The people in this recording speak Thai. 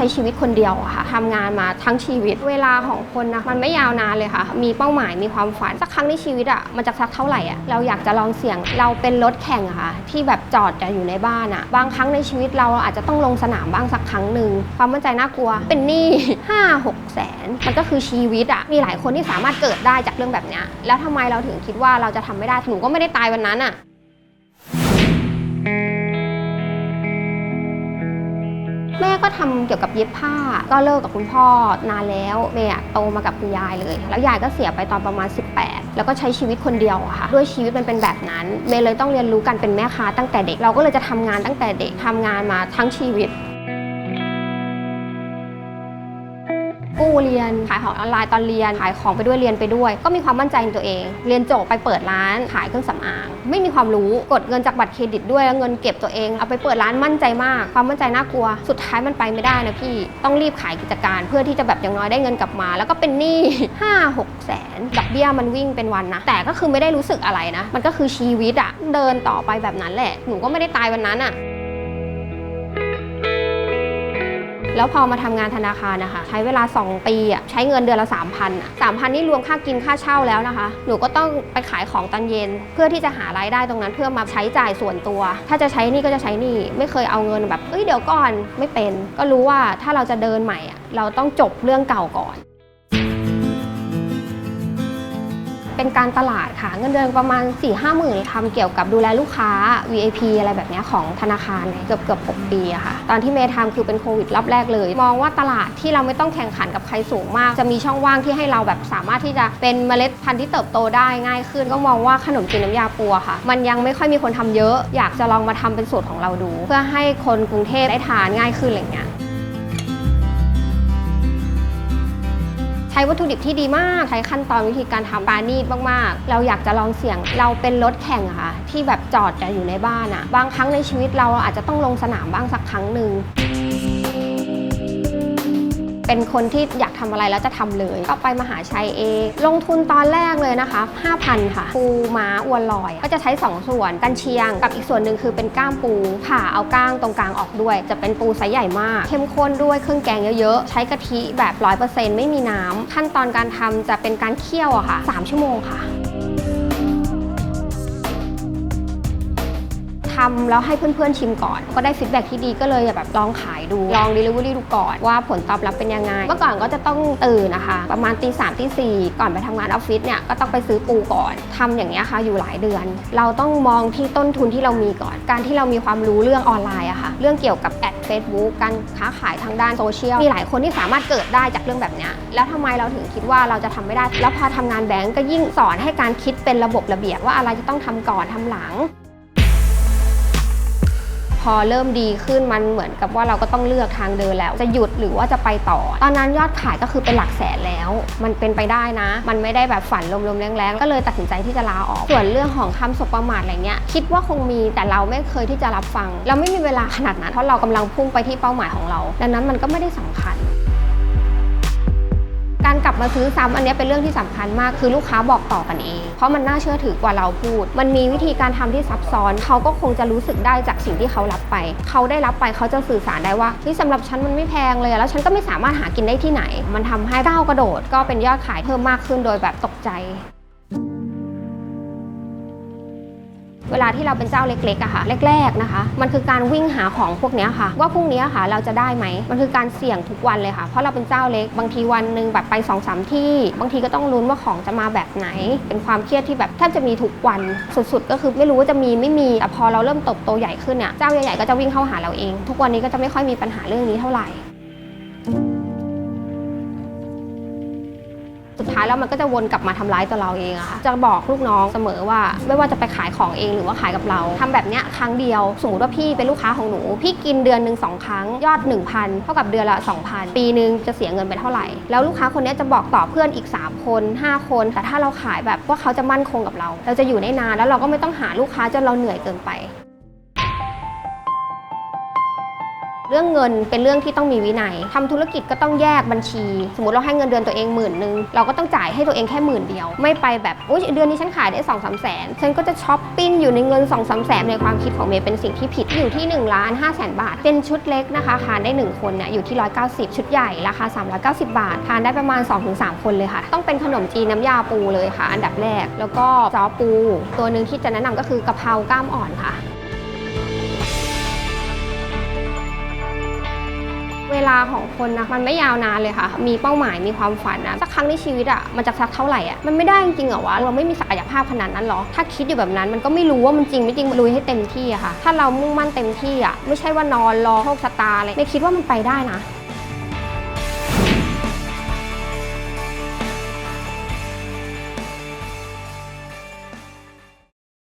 ช้ชีวิตคนเดียวอะค่ะทำงานมาทั้งชีวิตเวลาของคนนะมันไม่ยาวนานเลยค่ะ มีเป้าหมายมีความฝันสักครั้งในชีวิตอะมันจะสักเท่าไหร่อะเราอยากจะลองเสี่ยงเราเป็นรถแข่งอะค่ะที่แบบจอดแต่อยู่ในบ้านอะบางครั้งในชีวิตเราอาจจะต้องลงสนามบ้างสักครั้งหนึ่งความมั่นใจน่ากลัว เป็นหนี้5 6แสนมันก็คือชีวิตอะมีหลายคนที่สามารถเกิดได้จากเรื่องแบบนี้แล้วทำไมเราถึงคิดว่าเราจะทำไม่ได้หนูก็ไม่ได้ตายวันนั้นอะ ก็ทำเกี่ยวกับเย็บผ้า ก็เลิกกับคุณพ่อนานแล้วเมย์โตมากับคุณยายเลย แล้วยายก็เสียไปตอนประมาณ 18 แล้วก็ใช้ชีวิตคนเดียวค่ะ ด้วยชีวิตมันเป็นแบบนั้น เมย์เลยต้องเรียนรู้การเป็นแม่ค้าตั้งแต่เด็ก เราก็เลยจะทำงานตั้งแต่เด็กทำงานมาทั้งชีวิต เรียนขายของออนไลน์ตอนเรียน ขายของไปด้วยเรียนไปด้วย ก็มีความมั่นใจในตัวเอง เรียนจบไปเปิดร้านขายเครื่องสำอาง ไม่มีความรู้กดเงินจากบัตรเครดิตด้วยแล้วเงินเก็บตัวเอง เอาไปเปิดร้านมั่นใจมาก ความมั่นใจน่ากลัว สุดท้ายมันไปไม่ได้นะพี่ต้องรีบขายกิจการเพื่อที่จะแบบอย่างน้อยได้เงินกลับมา แล้วก็เป็นหนี้5 6แสนดอกเบี้ยมันวิ่งเป็นวันนะแต่ก็คือไม่ได้รู้สึกอะไรนะ มันก็คือชีวิตอะเดินต่อไปแบบนั้นแหละหนูก็ไม่ได้ตายวันนั้นอะ แล้วพอมาทำงานธนาคารนะคะ ใช้เวลา 2 ปีอะใช้เงินเดือนละ 3,000อะ3,000นี่รวมค่ากินค่าเช่าแล้วนะคะ หนูก็ต้องไปขายของตอนเย็น เพื่อที่จะหารายได้ตรงนั้นเพื่อมาใช้จ่ายส่วนตัว ถ้าจะใช้นี่ก็จะใช้นี่ไม่เคยเอาเงินแบบเอ้ยเดี๋ยวก่อนไม่เป็น ก็รู้ว่าถ้าเราจะเดินใหม่อะเราต้องจบเรื่องเก่าก่อน เป็นการตลาดค่ะ เงินเดือนประมาณ4 5หมื่นทำเกี่ยวกับดูแลลูกค้า VIP อะไรแบบนี้ของธนาคารเกือบเกือบ6ปีอะค่ะ ตอนที่เมย์ทำคือเป็นโควิดรอบแรกเลย มองว่าตลาดที่เราไม่ต้องแข่งขันกับใครสูงมาก จะมีช่องว่างที่ให้เราแบบสามารถที่จะเป็นเมล็ดพันธุ์ที่เติบโตได้ง่ายขึ้น ก็มองว่าขนมจีนน้ำยาปูค่ะ มันยังไม่ค่อยมีคนทำเยอะ อยากจะลองมาทำเป็นสูตรของเราดู เพื่อให้คนกรุงเทพได้ทานง่ายขึ้นอะไรเงี้ย ใช้วัตถุดิบที่ดีมาก ใช้ขั้นตอนวิธีการทำปานีดมากๆ เราอยากจะลองเสี่ยง เราเป็นรถแข่งอะค่ะที่แบบจอดแต่อยู่ในบ้านอะบางครั้งในชีวิตเราอาจจะต้องลงสนามบ้างสักครั้งหนึ่ง เป็นคนที่อยากทำอะไรแล้วจะทำเลย ก็ไปมหาชัยเองลงทุนตอนแรกเลยนะคะ 5,000 ค่ะ ปูม้าอวนลอย ก็จะใช้ 2 ส่วนกันเชียง กับอีกส่วนหนึ่งคือเป็นก้ามปูผ่าเอาก้างตรงกลางออกด้วย จะเป็นปูไซส์ใหญ่มาก เข้มข้นด้วยเครื่องแกงเยอะๆ ใช้กะทิแบบ 100%ไม่มีน้ำขั้นตอนการทำจะเป็นการเคี่ยวอะค่ะ 3 ชั่วโมงค่ะ ทำแล้วให้เพื่อนๆชิมก่อน ก็ได้ฟีดแบ็กที่ดีก็เลยแบบลองขายดู ลอง Delivery ดูก่อนว่าผลตอบรับเป็นยังไง เมื่อก่อนก็จะต้องตื่นนะคะ ประมาณตีสามตีสี่ก่อนไปทำงานออฟฟิศเนี่ยก็ต้องไปซื้อปูก่อนทำอย่างนี้ยค่ะอยู่หลายเดือน เราต้องมองที่ต้นทุนที่เรามีก่อน การที่เรามีความรู้เรื่องออนไลน์อะค่ะ เรื่องเกี่ยวกับแอด Facebook การค้าขายทางด้านโซเชียล มีหลายคนที่สามารถเกิดได้จากเรื่องแบบเนี้ยแล้วทำไมเราถึงคิดว่าเราจะทำไม่ได้ แล้วพอทำงานแบงก์ก็ยิ่งสอนให้การคิดเป็นระบบระเบียบว่าอะไรจะต้องทำก่อนทำหลัง อเริ่มดีขึ้นมันเหมือนกับว่าเราก็ต้องเลือกทางเดินแล้ว จะหยุดหรือว่าจะไปต่อ ตอนนั้นยอดขายก็คือเป็นหลักแสนแล้ว มันเป็นไปได้นะ มันไม่ได้แบบฝันลมๆแรงๆก็เลยตัดสินใจที่จะลาออก ส่วนเรื่องของคำสบประมาทอะไรเงี้ยคิดว่าคงมีแต่เราไม่เคยที่จะรับฟัง เราไม่มีเวลาขนาดนั้นเพราะเรากำลังพุ่งไปที่เป้าหมายของเรา ดังนั้นมันก็ไม่ได้สำคัญ มาซื้อซ้ำอันนี้เป็นเรื่องที่สำคัญมาก คือลูกค้าบอกต่อกันเอง เพราะมันน่าเชื่อถือกว่าเราพูด มันมีวิธีการทำที่ซับซ้อน เขาก็คงจะรู้สึกได้จากสิ่งที่เขารับไป เขาได้รับไปเขาจะสื่อสารได้ว่าที่สำหรับฉันมันไม่แพงเลยแล้วฉันก็ไม่สามารถหากินได้ที่ไหน มันทำให้ก้าวกระโดด ก็เป็นยอดขายเพิ่มมากขึ้นโดยแบบตกใจ เวลาที่เราเป็นเจ้าเล็กๆอะค่ะแรกๆนะคะ มันคือการวิ่งหาของพวกนี้ค่ะ ว่าพรุ่งนี้ค่ะเราจะได้ไหมมันคือการเสี่ยงทุกวันเลยค่ะ เพราะเราเป็นเจ้าเล็กบางทีวันหนึ่งแบบไป2อสามที่ บางทีก็ต้องลุ้นว่าของจะมาแบบไหน เป็นความเครียดที่แบบแทบจะมีทุกวันสุดๆ ก็คือไม่รู้ว่าจะมีไม่มีแต่พอเราเริ่มเติบโตใหญ่ขึ้นเนี่ยเจ้าใหญ่ๆก็จะวิ่งเข้าหาเราเอง ทุกวันนี้ก็จะไม่ค่อยมีปัญหาเรื่องนี้เท่าไหร่ายแล้วมันก็จะวนกลับมาทำร้ายตัวเราเองอะค่ะจะบอกลูกน้องเสมอว่า ไม่ว่าจะไปขายของเองหรือว่าขายกับเราทำแบบเนี้ยครั้งเดียวสมมติว่าพี่เป็นลูกค้าของหนู พี่กินเดือนหนึ่งสองครั้งยอด 1,000 เท่ากับเดือนละ 2,000 ปีหนึ่งจะเสียเงินไปเท่าไหร่ แล้วลูกค้าคนนี้จะบอกต่อเพื่อนอีก 3 คน 5 คน แต่ถ้าเราขายแบบว่าเขาจะมั่นคงกับเรา เราจะอยู่ได้นานแล้วเราก็ไม่ต้องหาลูกค้าจนเราเหนื่อยเกินไป เรื่องเงินเป็นเรื่องที่ต้องมีวินัยทำธุรกิจก็ต้องแยกบัญชี สมมติเราให้เงินเดือนตัวเองหมื่นนึงเราก็ต้องจ่ายให้ตัวเองแค่หมื่นเดียว ไม่ไปแบบอุ้ยเดือนนี้ฉันขายได้2องสามแสนฉันก็จะช้อปปิ้งอยู่ในเงิน2องสามแสนในความคิดของเมย์เป็นสิ่งที่ผิดอยู่ที่1ล้านห้าแสนบาท เป็นชุดเล็กนะคะทานได้ 1 คนเนี่ยอยู่ที่ 190 ชุดใหญ่ราคา 390 บาท ทานได้ประมาณ 2-3 คนเลยค่ะ ต้องเป็นขนมจีนน้ำยาปูเลยค่ะ อันดับแรกแล้วก็จอปู ตัวหนึ่งที่จะแนะนำก็คือกะเพรากล้ามอ่อนค่ะ เวลาของคนนะมันไม่ยาวนานเลยค่ะ มีเป้าหมายมีความฝันนะสักครั้งในชีวิตอะมันจะสักเท่าไหร่อะมันไม่ได้จริงเหรอวะเราไม่มีศักยภาพขนาดนั้นหรอถ้าคิดอยู่แบบนั้นมันก็ไม่รู้ว่ามันจริงไม่จริงลุยให้เต็มที่อะค่ะ ถ้าเรามุ่งมั่นเต็มที่อะ่ะไม่ใช่ว่านอนรอโชคชะตาเลยไม่คิดว่ามันไปได้นะ